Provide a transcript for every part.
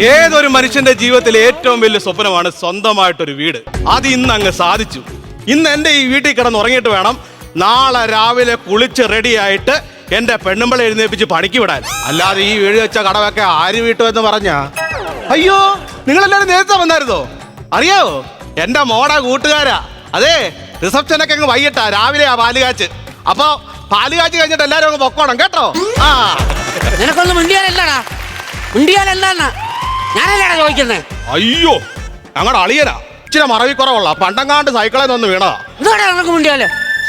ഏതൊരു മനുഷ്യന്റെ ജീവിതത്തിലെ ഏറ്റവും വലിയ സ്വപ്നമാണ് സ്വന്തമായിട്ടൊരു വീട്. അത് ഇന്ന് അങ്ങ് സാധിച്ചു. ഇന്ന് എന്റെ ഈ വീട്ടിൽ കിടന്ന് ഉറങ്ങിയിട്ട് വേണം നാളെ രാവിലെ കുളിച്ച് റെഡിയായിട്ട് എന്റെ പെണ്ണുമ്പളെ എഴുന്നേപ്പിച്ച് പണിക്ക് വിടാൻ. അല്ലാതെ ഈ വീട് വെച്ച കടവൊക്കെ ആര് വീട്ടുമെന്ന് പറഞ്ഞ? അയ്യോ നിങ്ങളെല്ലാവരും നേരത്തെ വന്നായിരുന്നോ? അറിയാവോ? എന്റെ മോടാ കൂട്ടുകാരാ. അതെ റിസപ്ഷനൊക്കെ അങ്ങ് വൈകിട്ടാ. രാവിലെ രാവിലെയാ പാലുകാച്ച്. അപ്പൊ പാലുകാച്ച് കഴിഞ്ഞിട്ട് എല്ലാരും അങ്ങ് പൊക്കോണം കേട്ടോ? ആ. നിനക്കൊന്നും മിണ്ടിയാലല്ലടാ. മിണ്ടിയാലല്ലാന്ന്. ഞാനല്ലടാ ചോദിക്കുന്നത് അയ്യോ ഞങ്ങളുടെ അളിയനാ. ഇച്ചിരി മറവി കുറവുള്ള പണ്ടങ്ങാണ്ട് സൈക്കിളിൽ നിന്ന് വീണതാ. എന്താടാ നിനക്ക് മിണ്ടിയാൽ?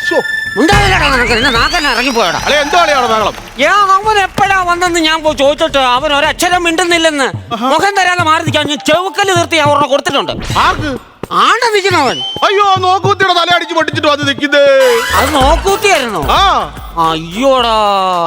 ശ്ശോ, മിണ്ടാതില്ലടാ നിനക്ക്. എന്നെ നാക്കെന്നെ ഇറങ്ങിപ്പോയടാ. അളിയ എന്തോ അളിയാണ് ബഹളം? ഏ അവൻ എപ്പോഴാ വന്നെന്ന് ഞാൻ പോയി ചോദിച്ചിട്ട് അവൻ ഒരക്ഷരം മിണ്ടുന്നില്ലെന്ന് മുഖം തരാതെ മാറി നിൽക്കാൻ ഞാൻ ചെവുക്കൽ നിർത്തി ഞാൻ ഒരെണ്ണം കൊടുത്തിട്ടുണ്ട്. ആർക്ക്? ആണ്ട നിൽക്കണവൻ അയ്യോ നോക്കൂത്തിയുടെ തല അടിച്ച് പൊട്ടിച്ചിട്ട് വന്ന് നിൽക്കുന്നേ. അത് നോക്കൂത്തിയായിരുന്നു ആ. അയ്യോടാ.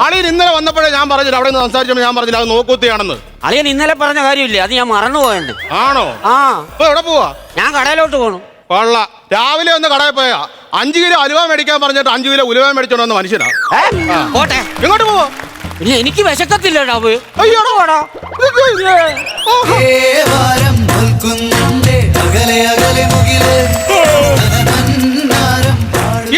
അളിയൻ ഇന്നലെ വന്നപ്പോഴേ ഞാൻ പറഞ്ഞില്ല അവിടെ നിന്ന് സംസാരിച്ചപ്പോൾ ഞാൻ പറഞ്ഞില്ല അത് നോക്കൂത്തിയാണെന്ന് അളിയൻ ഇന്നലെ പറഞ്ഞ കാര്യമില്ലേ? അത് ഞാൻ മറന്നുപോയെന്ന് ആണോ? ആ. ഇപ്പൊ എവിടെ പോവാ? ഞാൻ കടയിലോട്ട് പോണു. കൊള്ള. രാവിലെ ഒന്ന് കടയിൽ പോയാ. അഞ്ചു കിലോ അലുവ മേടിക്കാൻ പറഞ്ഞിട്ട് അഞ്ചു കിലോ ഉലുവ മേടിച്ചോണ്ട് വന്ന മനുഷ്യനാ. ഏ? പോട്ടെ. എങ്ങോട്ട് പോവാ? പിന്നെ എനിക്ക് വിശക്കത്തില്ലടാ പോയി അയ്യോടാ. പോടാ. ദേവാരം നിൽക്കുന്നുണ്ട്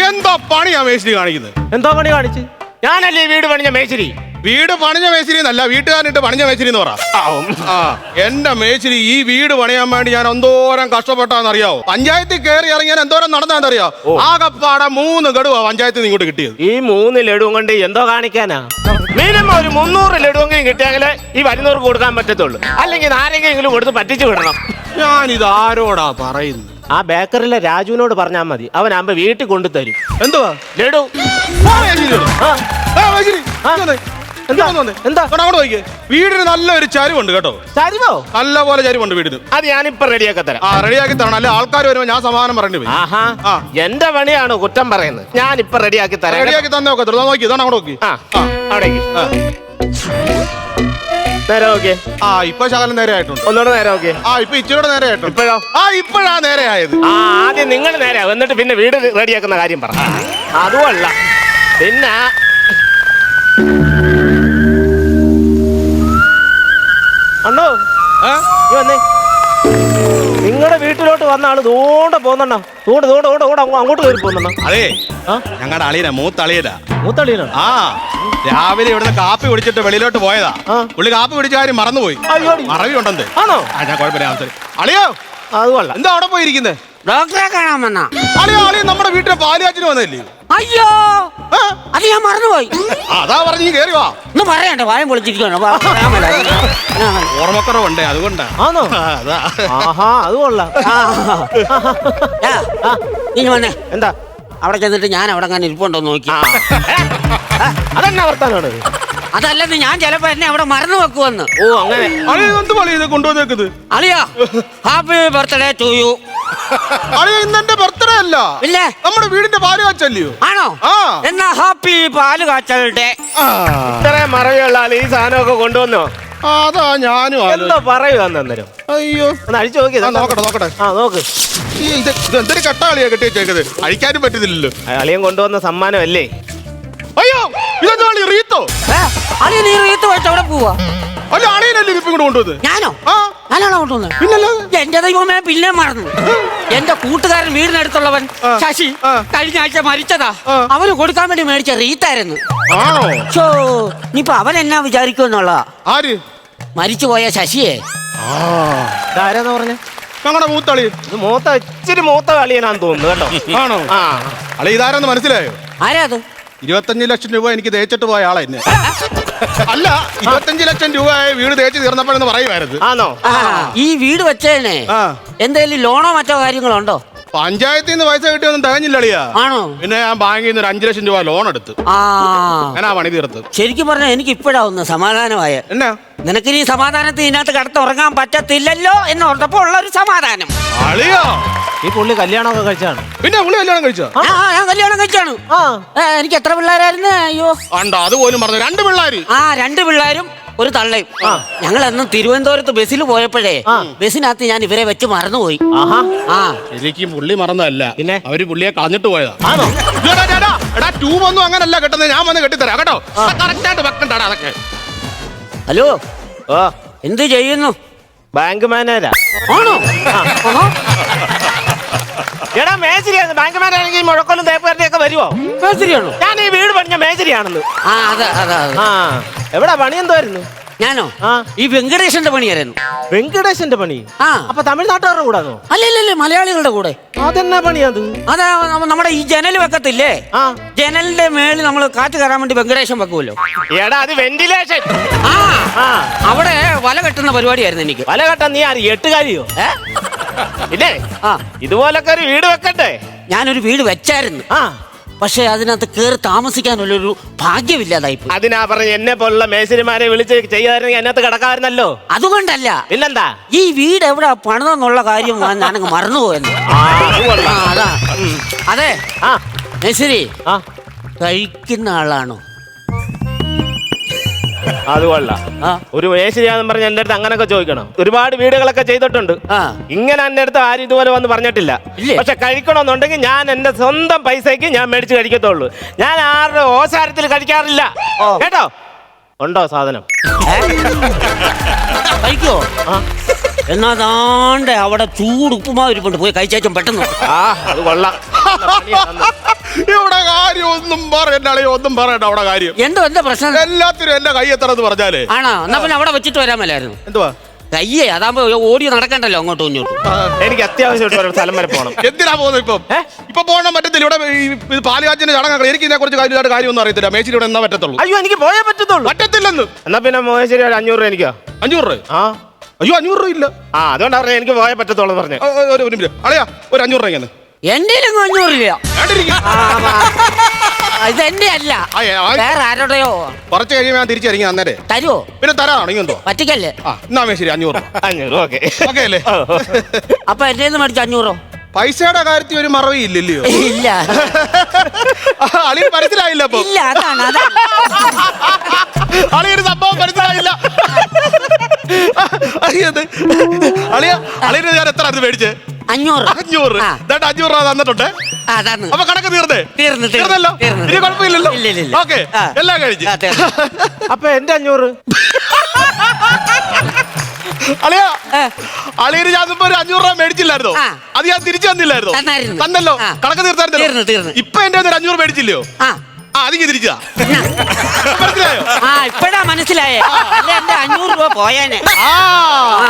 എന്താ പണിയാ മേശിരി കാണിക്കുന്നത് എന്താ പണി കാണിച്ചു? ഞാനല്ലേ ഈ വീട് പണിഞ്ഞ മേശരി? വീട് പണിഞ്ഞ മേശിരി എന്നല്ല വീട്ടുകാരനിട്ട് പണിഞ്ഞ മേശിരി എന്ന് പറ. ആ എന്റെ മേശിരി ഈ വീട് പണിയാൻ വേണ്ടി ഞാൻ എന്തോരം കഷ്ടപ്പെട്ടാന്നറിയാവോ? പഞ്ചായത്തിൽ കയറി ഇറങ്ങിയാൽ എന്തോരം നടന്നാന്നറിയോ ആകപ്പാടെ മൂന്ന് ഗഡുവാ പഞ്ചായത്തിൽ ഇങ്ങോട്ട് കിട്ടിയത്. ഈ മൂന്ന് ലഡുവും കൊണ്ട് എന്തോ കാണിക്കാനാ? മിനിമം ഒരു മുന്നൂറ് ലഡുവെങ്കിലും കിട്ടിയെങ്കിൽ ഈ വരുന്നവർക്ക് കൊടുക്കാൻ പറ്റത്തുള്ളൂ. അല്ലെങ്കിൽ ആരെങ്കിലും കൊടുത്ത് പറ്റിച്ചു വിടണം. ഞാൻ ഇത് ആരോടാ പറയുന്നത്? ആ ബേക്കറിലെ രാജുവിനോട് പറഞ്ഞാൽ മതി. അവനാകുമ്പോ വീട്ടിൽ കൊണ്ടു തരും എന്തുവാ? ലഡു. വീടിന് നല്ലൊരു ചരിവുണ്ട് കേട്ടോ. ചരിവോ? നല്ല പോലെ ചരിവുണ്ട് വീടിന്. അത് ഞാനിപ്പോ റെഡിയാക്കി തരാം. ആ റെഡിയാക്കി തരണം. അല്ലെ ആൾക്കാർ വരുമ്പോ ഞാൻ സമാധാനം വരും. ആഹാ. എന്റെ പണിയാണ് കുറ്റം പറയുന്നത്. ഞാനിപ്പോ റെഡിയാക്കി തരാം. റെഡിയാക്കി തന്നെ നോക്കി ഇതാണ് അങ്ങോട്ട് നോക്കി. ആ. അവിടേക്ക്. ആ. നേരെ നോക്കിയേ ആ ഇപ്പൊ ശകലം നേരെ ആയിട്ടുണ്ട്. ഒന്നുകൂടെ നേരെ നോക്കിയേ ആ ഇപ്പൊ ഇച്ചിരി നേരെ ആയിട്ടുണ്ട്. ഇപ്പോഴോ? ആ ഇപ്പോഴാ നേരെ ആയത്. ആ ആദ്യം നിങ്ങൾ നേരെ. എന്നിട്ട് പിന്നെ വീട് റെഡിയാക്കുന്ന കാര്യം പറ. അതുമല്ല. പിന്നെ അണ്ണോ വന്നേ. നിങ്ങളുടെ വീട്ടിലോട്ട് വന്ന ആൾ ദൂണ്ട പോകുന്നുണ്ടോ? ദൂണ്ട ദൂണ്ട ദൂണ്ട ദൂണ്ട അങ്ങോ- അങ്ങോട്ട് കയറി പോകുന്നുണ്ടോ? അതെ. ഞങ്ങളുടെ അളിയനാ മൂത്ത അളിയനാ മൂത്തളിയിലാണ് ആ രാവിലെ ഇവിടുന്ന് കാപ്പി കുടിച്ചിട്ട് വെളിയിലോട്ട് പോയതാ. ആ. പുള്ളി കാപ്പി കുടിച്ച കാര്യം മറന്നുപോയി. അയ്യോടി. മറവി ഉണ്ടെന്ന് ആണോ? ആ ഞാൻ കുഴപ്പമില്ല ഞാൻ. അളിയോ! അത് കൊള്ളാം. എന്താ അവിടെ പോയിരിക്കുന്നത് ഡോക്ടറെ കാണാൻ വന്ന. അളിയോ അളിയോ നമ്മുടെ വീട്ടിലെ പാലുകാച്ചിന് വന്നല്ലേ? അയ്യോ! ആ? അത് ഞാൻ മറന്നുപോയി. അതാ പറഞ്ഞു കേറി വാ. ഒന്ന് പറയണ്ട വായം പൊളിച്ചിരിക്കണോ ഓർമ്മക്കുറവുണ്ടേ അതുകൊണ്ടാ. ആണോ? ആ, അതാ. ആഹാ അത് കൊള്ളാം. നീ വന്നേ. എന്താ? അവിടെ ചെന്നിട്ട് ഞാൻ അവിടെ അങ്ങനെ ഇരിപ്പുണ്ടോ നോക്കി. അതെന്നാ വർത്താനാണ്? അതല്ലെന്ന് ഞാൻ ചിലപ്പോ എന്നെ അവിടെ മറന്നു വെക്കുവെന്ന്. ഓ അങ്ങനെ. എന്ത് പളി ഇത് കൊണ്ടുവന്നേക്കുന്നത് അളിയാ ഹാപ്പി ബർത്ത്ഡേ ടു യു. അളിയോ ഇന്ന് എന്റെ ബർത്ത്ഡേ അല്ല. ഇല്ലേ. നമ്മുടെ വീടിന്റെ പാലുകാച്ചല്ലയോ ആണോ? എന്നാ ഹാപ്പി പാൽ കാച്ചൽ ഡേ. ഇത്രയും മറവിയുള്ള ഈ സാധനമൊക്കെ കൊണ്ടുവന്നോ? അതാ ഞാനും എന്താ. പറയുക അന്നേരം? അയ്യോ. ഒന്ന് അഴിച്ചു നോക്കി ആ, നോക്കട്ടെ നോക്കട്ടെ. ആ നോക്ക്. ഈ ഇത് ഇത് എന്തൊരു കട്ടാളിയാ കെട്ടി വെച്ചേക്കത് അഴിക്കാനും പറ്റുന്നില്ലല്ലോ അളിയൻ കൊണ്ടുവന്ന സമ്മാനമല്ലേ? അയ്യോ ഇതെന്താ അളി റീത്തോ? ഏ, അളിയ നീ റീത്ത് വെച്ച് അവിടെ പോവാ. അല്ല അളിയനല്ലേ ഇപ്പം ഇങ്ങോട്ട് കൊണ്ടുവന്നത്? ഞാനോ? ആ. ഞാനാണോ കൊണ്ടുവന്നത്? എന്റെ ദൈവമേ പിന്നെ മറന്നു. എന്റെ കൂട്ടുകാരൻ വീടിനടുത്തുള്ളവൻ ആ. ശശി ആ. കഴിഞ്ഞ ആഴ്ച മരിച്ചതാ. ആ. അവന് കൊടുക്കാൻ വേണ്ടി മേടിച്ച റീത്തായിരുന്നു. ആണോ? ഷോ ഇനിയിപ്പൊ അവൻ എന്നാ വിചാരിക്കുമെന്നുള്ള ആര്? മരിച്ചുപോയ ശശിയെ ഇതാരാന്ന് പറഞ്ഞ? ഞങ്ങളുടെ മൂത്തളി ഇത് മൂത്ത ഇച്ചിരി മൂത്ത കളിയനാന്ന് തോന്നുന്നു കേട്ടോ. ആണോ? ആ. അളി ഇതാരെന്ന് മനസ്സിലായോ? ആരാ അത്? ഇരുപത്തഞ്ച് ലക്ഷം രൂപ എനിക്ക് തേച്ചിട്ട് പോയ ആളെ എന്നെ. അല്ല ഇരുപത്തഞ്ച് ലക്ഷം രൂപ വീട് തേച്ച് തീർന്നപ്പോഴെന്ന് പറയുമായിരുന്നു. ആണോ ആ, ഈ വീട് വെച്ചേനെ എന്തെങ്കിലും എന്തേലും ലോണോ മറ്റോ കാര്യങ്ങളോ ഉണ്ടോ? പഞ്ചായത്തിൽ നിന്ന് പൈസ കിട്ടിയൊന്നും തികഞ്ഞില്ല അളിയാ. ആണോ? പിന്നെ ഞാൻ ബാങ്കിൽ നിന്ന് ഒരു അഞ്ചു ലക്ഷം രൂപ ലോൺ എടുത്ത്. ആ. ഞാൻ ആ പണി തീർത്ത് ശരിക്കും പറഞ്ഞാൽ എനിക്ക് ഇപ്പോഴാ ഒന്ന് സമാധാനമായ. എന്നാ? നിനക്ക് ഈ സമാധാനത്തിൽ ഇതിനകത്ത് കടത്തുറങ്ങാൻ പറ്റത്തില്ലല്ലോ എന്ന് ഓർത്തപ്പോ ഉള്ള ഒരു സമാധാനം. അളിയോ. ഈ പുള്ളി കല്യാണമൊക്കെ കഴിച്ചാണ്. പിന്നെ പുള്ളി കല്യാണം കഴിച്ചോ? ആ, ആ, ഞാൻ കല്യാണം കഴിച്ചാണ്. ആ. ഏ, എനിക്ക് എത്ര പിള്ളേരായിരുന്നു? അയ്യോ. ഉണ്ടോ അതുപോലും പറഞ്ഞു രണ്ട് പിള്ളേര്. ആ രണ്ട് പിള്ളേരും. ഒരു തള്ളയും. ഞങ്ങൾ അന്ന് തിരുവനന്തപുരത്ത് ബസ്സിൽ പോയപ്പോഴേ ബസ്സിനകത്ത് ഞാൻ ഇവരെ വെച്ച് മറന്നുപോയി. ആഹാ. ആ. ശരിക്കും പുള്ളി മറന്നതല്ല. പിന്നെ? അവർ പുള്ളിയെ കളഞ്ഞിട്ട് പോയതാ. ആണോ? എടാ, ട്യൂബ് ഒന്നും അങ്ങനല്ല കെട്ടുന്നത്. ഞാൻ വന്ന് കെട്ടിത്തരാം കേട്ടോ? കറക്റ്റ് ആയിട്ട് വെക്കണ്ടാടാ അതൊക്കെ. ഹലോ? എന്ത് ചെയ്യുന്നു? ബാങ്ക് മാനേജരാ. ആണോ. എടാ മേശരിയാണ് ബാങ്ക് മാനേജറാണെങ്കിൽ മുഴക്കൊല്ലും തേപ്പുകാരുടെ ഒക്കെ വരുമോ മേശരിയാണോ ഞാൻ ഈ വീട് പണിഞ്ഞ മേശരിയാണെന്ന് ആ അതെ അതെ അതെ. ആ എവിടാ പണി എന്തായിരുന്നു? ഞാനോ? ആ. ഈ വെങ്കടേശന്റെ പണിയായിരുന്നു. വെങ്കടേശന്റെ പണി? ആ. അപ്പൊ തമിഴ്നാട്ടുകാരുടെ കൂടാന്നോ? അല്ലല്ലല്ലേ മലയാളികളുടെ കൂടെ. അതെന്നാ പണിയത് അതാ? നമ്മ- നമ്മുടെ ഈ ജനൽ വെക്കത്തില്ലേ? ആ. ജനലിന്റെ മേളിൽ നമ്മൾ കാറ്റ് കയറാൻ വേണ്ടി വെങ്കടേശൻ വെക്കുമല്ലോ. എടാ അത് വെന്റിലേഷൻ. ആ. ആ. അവിടെ വല കെട്ടുന്ന പരിപാടിയായിരുന്നു എനിക്ക്. വല കെട്ടാൻ നീ ആര് എട്ടുകാരിയോ? ഏ? ഇല്ലേ? ആ. ഇതുപോലൊക്കെ ഒരു വീട് വെക്കട്ടെ ഞാനൊരു വീട് വെച്ചായിരുന്നു. ആ. പക്ഷെ അതിനകത്ത് കയറി താമസിക്കാനുള്ളൊരു ഭാഗ്യമില്ലാതായി അതിനാ പറഞ്ഞ എന്നെ പോലുള്ള മേശരിമാരെ വിളിച്ച് ചെയ്യാതിരുന്നെങ്കിൽ അതിനകത്ത് കിടക്കാമായിരുന്നല്ലോ? അതുകൊണ്ടല്ല. പിന്നെന്താ? ഈ വീട് എവിടെ പണിതെന്നുള്ള കാര്യം ഞാൻ- ഞാനങ്ങ് മറന്നുപോയെന്ന്. ആ, അത് ആ കൊള്ളാം. അതാ. ഉം. അതെ. ആ. മേശരി ആ. കഴിക്കുന്ന ആളാണോ? അത് കൊള്ളാം. ഒരു മേശരിയാന്ന് പറഞ്ഞ എന്റെ അടുത്ത് അങ്ങനൊക്കെ ചോദിക്കണം. ഒരുപാട് വീടുകളൊക്കെ ചെയ്തിട്ടുണ്ട്. ഇങ്ങനെ എന്റെ അടുത്ത് ആരും ഇതുപോലെ വന്ന് പറഞ്ഞിട്ടില്ല? പക്ഷെ കഴിക്കണമെന്നുണ്ടെങ്കിൽ ഞാൻ എന്റെ സ്വന്തം പൈസയ്ക്ക് ഞാൻ മേടിച്ച് കഴിക്കത്തുള്ളൂ. ഞാൻ ആരുടെ ഓശാരത്തിൽ കഴിക്കാറില്ല. കേട്ടോ? ഉണ്ടോ സാധനം? കഴിക്കോ എന്നാ താണ്ടെ അവിടെ ചൂട് ഉപ്പുമാവ് ഇരിപ്പുണ്ട്. പോയി കഴിച്ചേച്ചും പെട്ടെന്ന് ആ അത് കൊള്ളാം. ഇവിടെ കാര്യം ഒന്നും പറയണ്ട അളിയ ഒന്നും പറയണ്ട അവിടെ കാര്യം. എന്തോ എന്താ പ്രശ്നം? എല്ലാത്തിനും എന്റെ കൈ എത്ര എന്ന് പറഞ്ഞാലേ. ആണോ? എന്നാ പിന്നെ അവിടെ വെച്ചിട്ട് വരാൻ മേലായിരുന്നു എന്തുവാ? കയ്യേ അതാകുമ്പോ ഓടി നടക്കണ്ടല്ലോ അങ്ങോട്ടും ഇങ്ങോട്ടും. എനിക്ക് അത്യാവശ്യമായിട്ട് ഒരു സ്ഥലം വരെ പോകണം എന്തിനാ പോകുന്നത് ഇപ്പം? ഇപ്പൊ പോകണം പറ്റത്തില്ല. ഇവിടെ ഈ ഇത് പാലുകാച്ചിന്റെ എനിക്ക് ഇതിനെ കുറിച്ച് കാര്യമായിട്ട് കാര്യമൊന്നും അറിയത്തില്ല. മേച്ചിരി ഇവിടെ എന്നാ പറ്റത്തുള്ളൂ. അയ്യോ എനിക്ക് പോയേ പറ്റത്തുള്ളൂ. പറ്റത്തില്ലെന്ന്. എന്നാ പിന്നെ മോശരി അഞ്ഞൂറ് രൂപ എനിക്കാ. അഞ്ഞൂറ് രൂപ? ആ. അയ്യോ അഞ്ഞൂറ് രൂപ ഇല്ല. ആ അതുകൊണ്ട് പറഞ്ഞത് എനിക്ക് പോയേ പറ്റത്തുള്ളൂ പറഞ്ഞു. ആ, ആ, ഒരു ഒരു മിനിറ്റ്. അളയാ ഒരു അഞ്ഞൂറ് രൂപ എന്റെ അഞ്ഞൂറില്ല രൂപ എന്റെ അല്ല. ആ, ഏ, ആ. വേറെ ആരുടെയോ? കുറച്ച് കഴിയുമ്പോൾ ഞാൻ തിരിച്ചിറങ്ങി അന്നേരെ തരുവോ? പിന്നെ തരാണോ ഇങ്ങെന്തോ പറ്റിക്കല്ലേ? ആ എന്നാ അഞ്ഞൂറ് രൂപ. അഞ്ഞൂറ് ഓക്കെ. ഓക്കെ അല്ലേ? അപ്പൊ എന്റെ നിന്ന് മേടിച്ച അഞ്ഞൂറോ? പൈസയുടെ കാര്യത്തിൽ ഒരു മറവി ഇല്ലല്ലയോ? ഇല്ല. അളി മനസ്സിലായില്ല അപ്പൊ. ഇല്ല അതാണ് അതാണ്. അളിയൊരു സംഭവം മനസ്സിലായില്ല. അളിയ അളിയന് ഞാൻ എത്ര അത് മേടിച്ചേ? അഞ്ഞൂറ്. അഞ്ഞൂറ്. ദാണ്ട് അഞ്ഞൂറ് രൂപ തന്നിട്ടുണ്ട്. അപ്പൊ കണക്ക് തീർന്നേ? തീർന്നു, തീർന്നു, തീർന്നല്ലോ? തീർന്നു. ഇനി കുഴപ്പമില്ലല്ലോ. ഓക്കെ എല്ലാം തീർന്നു. അപ്പൊ എന്റെ അഞ്ഞൂറ്. അളിയ അളിയൊരു ഞാൻ ഒരു അഞ്ഞൂറ് രൂപ മേടിച്ചില്ലായിരുന്നോ. അത് ഞാൻ തിരിച്ചു തന്നില്ലായിരുന്നോ? തന്നായിരുന്നു. തന്നല്ലോ. കണക്ക് തീർന്നു, തീർത്തായിരുന്നല്ലോ? തീർന്നു. ഇപ്പൊ എന്റെ ഒരു അഞ്ഞൂറ് മേടിച്ചില്ലയോ? ആ ആ അതിങ്ങ് മനസ്സിലായോ? ആ ഇപ്പഴാ മനസ്സിലായേ. അല്ല എന്റെ അഞ്ഞൂറ് രൂപ പോയേനെ. ആ. ആ.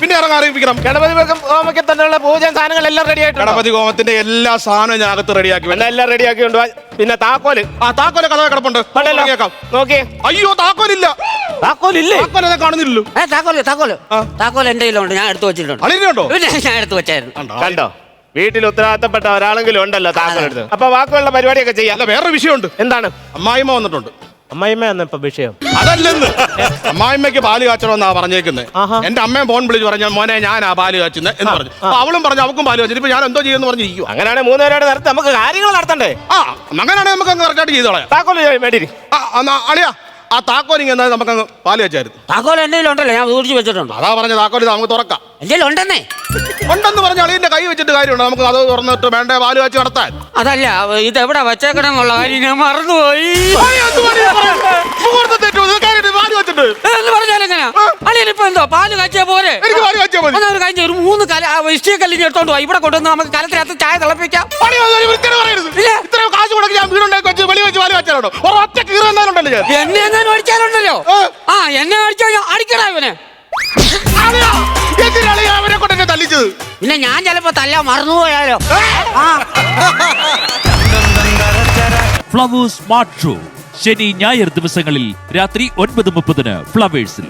പിന്നെ ഇറങ്ങാൻ അറിയിപ്പിക്കണം ഗണപതി ഹോമയ്ക്ക് തന്നെയുള്ള പൂജ സാധനങ്ങളെല്ലാം റെഡി ആയിട്ടുണ്ട്. ഗണപതി ഹോമത്തിന്റെ എല്ലാ സാധനവും ഞാൻ അകത്ത് റെഡിയാക്കി എല്ലാം എല്ലാം റെഡി ആക്കി പിന്നെ താക്കോൽ. ആ താക്കോൽ കഥ കിടപ്പുണ്ട്. ഉണ്ടല്ലോ. നോക്കിയേ. അയ്യോ താക്കോലില്ല. താക്കോലില്ലേ? കാണുന്നില്ലല്ലോ. ഏ താക്കോൽ താക്കോൽ. ആ. താക്കോൽ എന്റെ കയ്യിലുണ്ട്. ഞാൻ എടുത്തു വെച്ചിട്ടുണ്ട്. അളിയനുണ്ടോ പിന്നെ ഞാൻ എടുത്തു വെച്ചായിരുന്നു. കണ്ടോ? വീട്ടിൽ ഉത്തരവാദിത്തപ്പെട്ട ഒരാളെങ്കിലും ഉണ്ടല്ലോ താങ്കളുടെ അപ്പൊ വാക്കുകളുടെ പരിപാടിയൊക്കെ ചെയ്യാം. അല്ല വേറെ വിഷയമുണ്ട് എന്താണ്? അമ്മായിമ്മ വന്നിട്ടുണ്ട്. അമ്മായിമ്മ ഇപ്പൊ വിഷയം. അതല്ലെന്ന്. അമ്മായിമ്മയ്ക്ക് പാൽ കാച്ചണമെന്നാ പറഞ്ഞേക്കുന്നത്. എന്റെ അമ്മയും ഫോൺ വിളിച്ച് പറഞ്ഞ മോനെ ഞാനാ പാൽ കാച്ചുന്നത് എന്ന് പറഞ്ഞു. അപ്പൊ അവളും പറഞ്ഞു അവക്കും പാൽ കാച്ചു ഇപ്പൊ ഞാൻ എന്തോ ചെയ്യുമെന്ന് പറഞ്ഞിരിക്കുക അങ്ങനെയാണ് മൂന്നുപേരോട് നടത്തി നമുക്ക് കാര്യങ്ങൾ നടത്തണ്ടേ? ആ അങ്ങനെയാണെങ്കിൽ നമുക്ക് അങ്ങ് കറക്റ്റായിട്ട് ചെയ്തോളാം. താക്കോൽ മേടിരി ആ എന്നാ അളിയാ ആ താക്കോൽ എന്നാൽ നമുക്ക് അങ്ങ് പാൽ വെച്ചായിരുന്നു താക്കോൽ എന്തെങ്കിലും ഉണ്ടല്ലോ ഞാൻ സൂക്ഷിച്ച് വെച്ചിട്ടുണ്ട്. അതാ പറഞ്ഞ താക്കോൽ ഇത് നമുക്ക് തുറക്കാം. എന്തെങ്കിലും ഉണ്ടെന്നേ. ഉണ്ടെന്ന് പറഞ്ഞ അളിയന്റെ കൈ വെച്ചിട്ട് കാര്യമുണ്ട് നമുക്ക് അത് തുറന്നിട്ട് വേണ്ട പാൽ വെച്ച് നടത്താൻ? അതല്ല ഇത് എവിടെ വെച്ചേക്കണം എന്നുള്ള കാര്യം ഞാൻ മറന്നുപോയി. ഒരു മൂന്ന് ഇഷ്ടിയ കല്ലിന് എടുത്തോണ്ട് പോയി ഇവിടെ കൊണ്ടുവന്ന് നമുക്ക് കലത്തിനകത്ത് ചായ തിളപ്പിക്കാം. കാശ് കൊടുക്കാൻ വീടുണ്ടാക്കി വെച്ച് വെളി പാൽ കാച്ചാലുണ്ടോ ഒറ്റ കീറ എന്നാലും ഞാൻ എന്നെ എങ്ങനെ അടിച്ചാലുണ്ടല്ലോ? ആ എന്നെ അടിച്ചാൽ അടിക്കടാ ഇവനെ. അളിയാ, എന്തിനാ അളിയാ അവനെ കൊണ്ട് എന്നെ തല്ലിച്ചത്? പിന്നെ ഞാൻ ചിലപ്പോ തല്ലാൻ മറന്നുപോയാലോ? പോയാലോ ഫ്ലവേഴ്സ് സ്മാർട്ട് ഷോ. ശനി ഞായർ ദിവസങ്ങളിൽ രാത്രി ഒൻപത് മുപ്പതിന് ഫ്ലവേഴ്സിൽ.